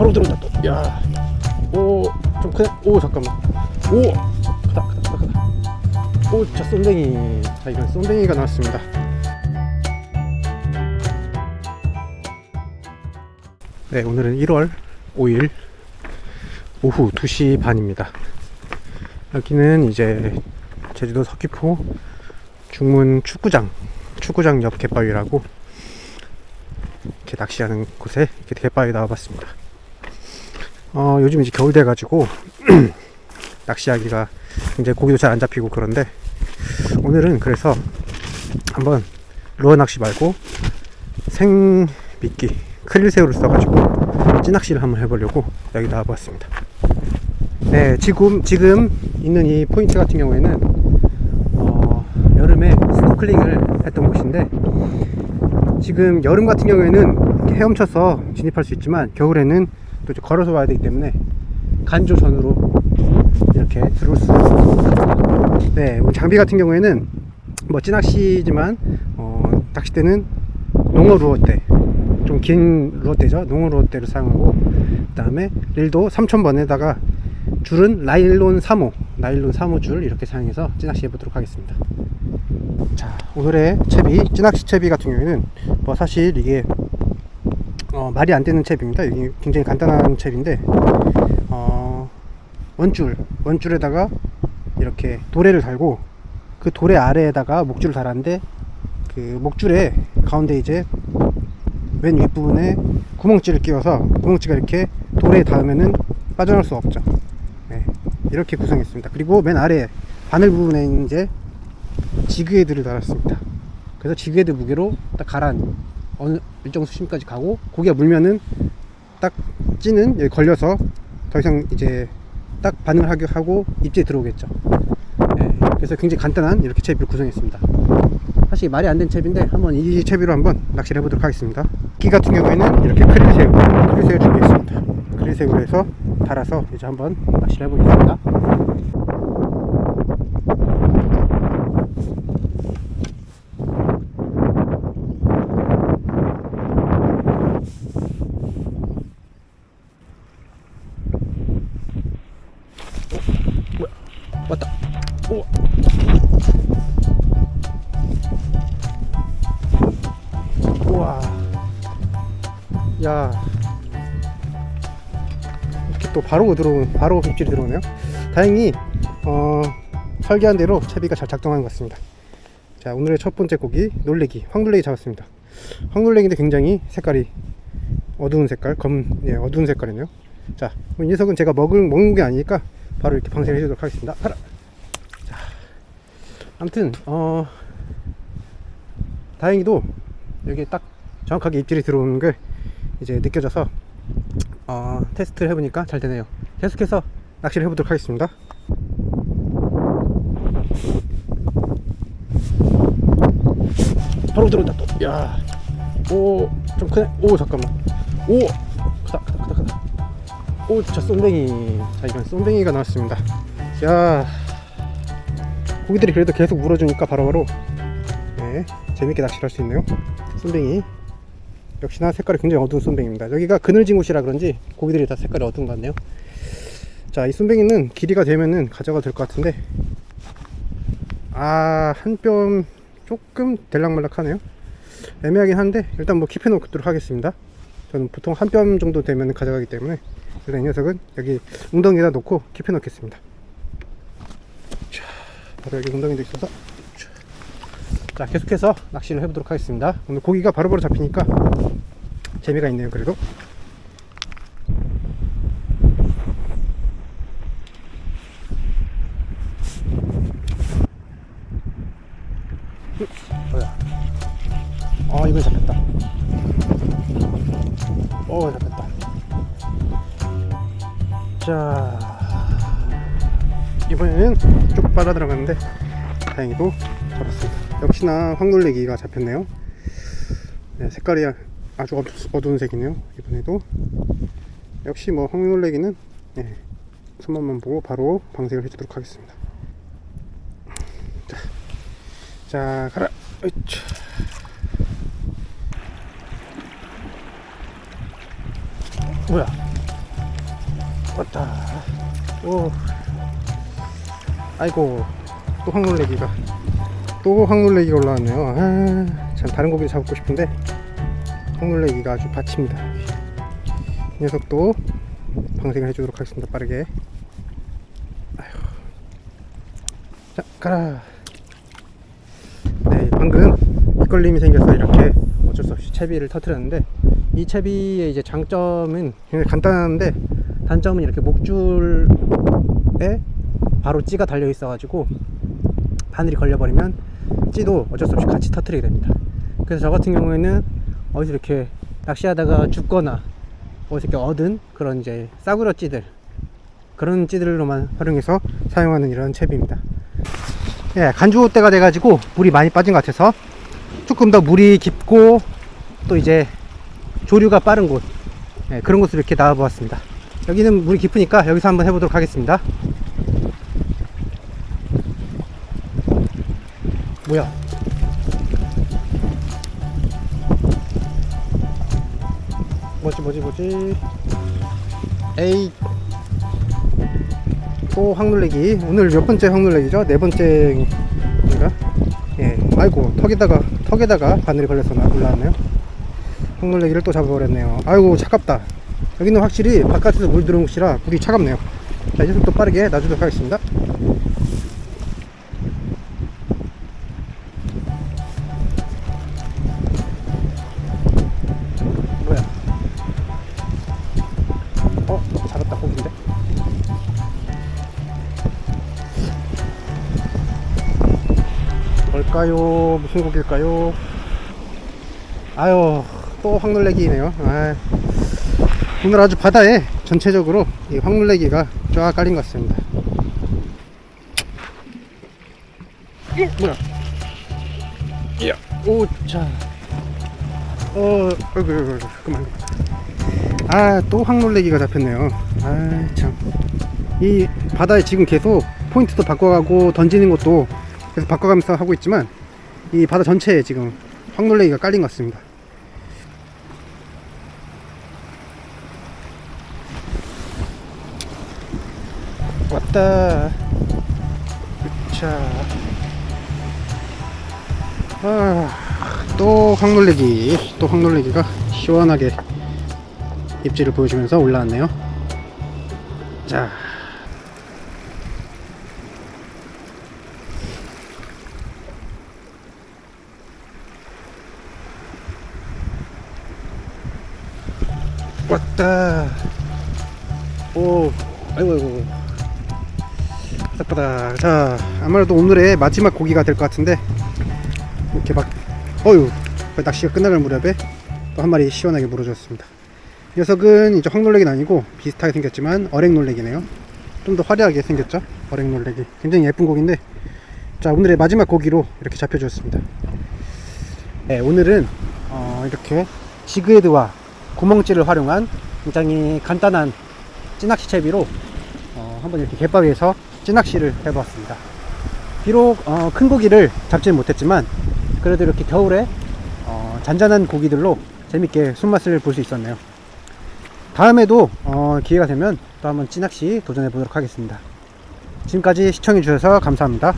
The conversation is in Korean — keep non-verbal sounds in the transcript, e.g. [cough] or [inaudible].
바로 들어온다 또. 야. 오, 좀 크네. 오, 잠깐만. 오, 크다, 크다, 크다, 크다. 오, 자, 쏜댕이. 자, 이건 쏜댕이가 나왔습니다. 네, 오늘은 1월 5일 오후 2시 반입니다. 여기는 이제 제주도 서귀포 중문 축구장, 축구장 옆 갯바위라고 이렇게 낚시하는 곳에 이렇게 갯바위 나와봤습니다. 어, 요즘 이제 겨울 돼가지고 [clears throat] 낚시하기가 이제 고기도 잘 안 잡히고 그런데 오늘은 그래서 한번 루어 낚시 말고 생미끼 크릴새우를 써가지고 찌낚시를 한번 해보려고 여기 나와봤습니다. 네, 지금 지금 있는 이 포인트 같은 경우에는 어, 여름에 스노클링을 했던 곳인데 지금 여름 같은 경우에는 헤엄쳐서 진입할 수 있지만 겨울에는 또 이제 걸어서 와야 되기 때문에 간조선으로 이렇게 들어올 수 있습니다. 네, 뭐 장비 같은 경우에는 뭐 찌낚시지만 어, 낚싯대는 농어 루어대 좀 긴 루어대죠. 농어 루어대를 사용하고 그 다음에 릴도 3000번에다가 줄은 나일론 3호 나일론 3호 줄 이렇게 사용해서 찌낚시 해보도록 하겠습니다. 자 오늘의 채비 찌낚시 채비 같은 경우에는 뭐 사실 이게 어, 말이 안 되는 채비입니다. 이게 굉장히 간단한 채비인데 어, 원줄 원줄에다가 이렇게 도래를 달고 그 도래 아래에다가 목줄을 달았는데 그 목줄에 가운데 이제 맨 윗부분에 구멍찌를 끼워서 구멍찌가 이렇게 도래에 닿으면은 빠져나올 수 없죠. 네, 이렇게 구성했습니다. 그리고 맨 아래 바늘 부분에 이제 지그헤드를 달았습니다. 그래서 지그헤드 무게로 딱 가라앉는 어느 일정 수심까지 가고 고기가 물면은 딱 찌는 여기 걸려서 더 이상 이제 딱 반응을 하게 하고 입지에 들어오겠죠. 네, 그래서 굉장히 간단한 이렇게 채비를 구성했습니다. 사실 말이 안 된 채비인데 한번 이 채비로 한번 낚시를 해보도록 하겠습니다. 기 같은 경우에는 이렇게 크릴새우 크릴새우 준비했습니다. 크릴새우로 해서 달아서 이제 한번 낚시를 해보겠습니다 또 바로 들어오 바로 입질이 들어오네요. 다행히 어 설계한 대로 채비가 잘 작동하는 것 같습니다. 자 오늘의 첫 번째 고기 놀래기 황놀래기 잡았습니다. 황놀래기인데 굉장히 색깔이 어두운 색깔 검 예, 어두운 색깔이네요. 자 이 녀석은 제가 먹을 먹는 게 아니니까 바로 이렇게 방생을 해주도록 하겠습니다. 가라! 자 아무튼 어 다행히도 여기 딱 정확하게 입질이 들어오는 게 이제 느껴져서 어, 테스트를 해보니까 잘 되네요. 계속해서 낚시를 해보도록 하겠습니다. 바로 들어온다 또. 야, 오, 좀 크네. 오, 잠깐만. 오, 크다, 크다, 크다, 크다. 오, 자 쏜뱅이. 자 이건 쏜뱅이가 나왔습니다. 야, 고기들이 그래도 계속 물어주니까 바로바로 네, 재밌게 낚시를 할 수 있네요. 쏜뱅이. 역시나 색깔이 굉장히 어두운 쏜뱅이입니다. 여기가 그늘진 곳이라 그런지 고기들이 다 색깔이 어두운 것 같네요. 자, 이 쏜뱅이는 길이가 되면은 가져가 될 것 같은데, 아, 한 뼘 조금 될락말락하네요. 애매하긴 한데, 일단 뭐 킵해 놓도록 하겠습니다. 저는 보통 한 뼘 정도 되면 가져가기 때문에, 일단 이 녀석은 여기 웅덩이에다 놓고 킵해 놓겠습니다. 자, 바로 여기 웅덩이도 있어서, 자, 계속해서 낚시를 해보도록 하겠습니다. 오늘 고기가 바로바로 잡히니까 재미가 있네요, 그래도. 음, 뭐야? 아, 이번 잡혔다. 어, 잡혔다. 자, 이번에는 쭉 빨아 들어갔는데 다행히도 잡았습니다. 역시나 황놀래기가 잡혔네요. 네, 색깔이 아주 어두, 어두운 색이네요. 이번에도 역시 뭐 황놀래기는 네, 손맛만 보고 바로 방생을 해주도록 하겠습니다. 자, 자 가라. 으이차. 뭐야? 왔다. 오. 아이고, 또 황놀래기가. 또 황놀래기가 올라왔네요. 아, 참, 다른 고기를 잡고 싶은데, 황놀래기가 아주 받칩니다. 이 녀석도 방생을 해주도록 하겠습니다. 빠르게. 아휴. 자, 가라. 네, 방금 밑걸림이 생겨서 이렇게 어쩔 수 없이 채비를 터트렸는데, 이 채비의 이제 장점은 굉장히 간단한데, 단점은 이렇게 목줄에 바로 찌가 달려 있어 가지고 바늘이 걸려버리면 찌도 어쩔 수 없이 같이 터트리게 됩니다. 그래서 저 같은 경우에는 어디서 이렇게 낚시하다가 죽거나 어디서 이렇게 얻은 그런 이제 싸구려 찌들 그런 찌들로만 활용해서 사용하는 이런 채비입니다. 예, 간주 때가 돼가지고 물이 많이 빠진 것 같아서 조금 더 물이 깊고 또 이제 조류가 빠른 곳 예, 그런 곳으로 이렇게 나와 보았습니다. 여기는 물이 깊으니까 여기서 한번 해보도록 하겠습니다. 뭐야? 뭐지 뭐지 뭐지? 에이 또 황놀래기 오늘 몇 번째 황놀래기죠? 네 번째인가? 예 아이고 턱에다가 턱에다가 바늘이 걸려서 나- 올라왔네요 황놀래기를 또 잡아버렸네요 아이고 차갑다 여기는 확실히 바깥에서 물 들어온 곳이라 물이 차갑네요 자 이제 또 빠르게 놔주도록 하겠습니다 뭘까요? 무슨 고기일까요? 아유 또 황놀래기네요. 아, 오늘 아주 바다에 전체적으로 이 황놀래기가 쫙 깔린 것 같습니다. 이, 뭐야? 이야 오 자. 어 어이구 어이구 어이구 그만. 아 또 황놀래기가 잡혔네요. 아 참 이 바다에 지금 계속 포인트도 바꿔가고 던지는 것도 계속 바꿔가면서 하고 있지만 이 바다 전체에 지금 황놀래기가 깔린 것 같습니다. 왔다. 자, 아, 또 황놀래기, 또 황놀래기가 시원하게 입질을 보여주면서 올라왔네요. 자, 왔다. 오, 아이고, 아이고. 바닥바닥. 자, 아무래도 오늘의 마지막 고기가 될 것 같은데, 이렇게 막, 어유, 낚시가 끝나갈 무렵에 또 한 마리 시원하게 물어줬습니다. 이 녀석은 이제 황놀래기는 아니고 비슷하게 생겼지만 어랭놀래기네요. 좀 더 화려하게 생겼죠? 어랭놀래기. 굉장히 예쁜 고기인데, 자, 오늘의 마지막 고기로 이렇게 잡혀주었습니다. 네, 오늘은 어, 이렇게 지그헤드와 구멍찌를 활용한 굉장히 간단한 찌낚시 채비로 어, 한번 이렇게 갯바위에서 찌낚시를 해봤습니다. 비록 어, 큰 고기를 잡지는 못했지만 그래도 이렇게 겨울에 어, 잔잔한 고기들로 재밌게 손맛을 볼 수 있었네요. 다음에도 어, 기회가 되면 또 한번 찌낚시 도전해 보도록 하겠습니다. 지금까지 시청해 주셔서 감사합니다.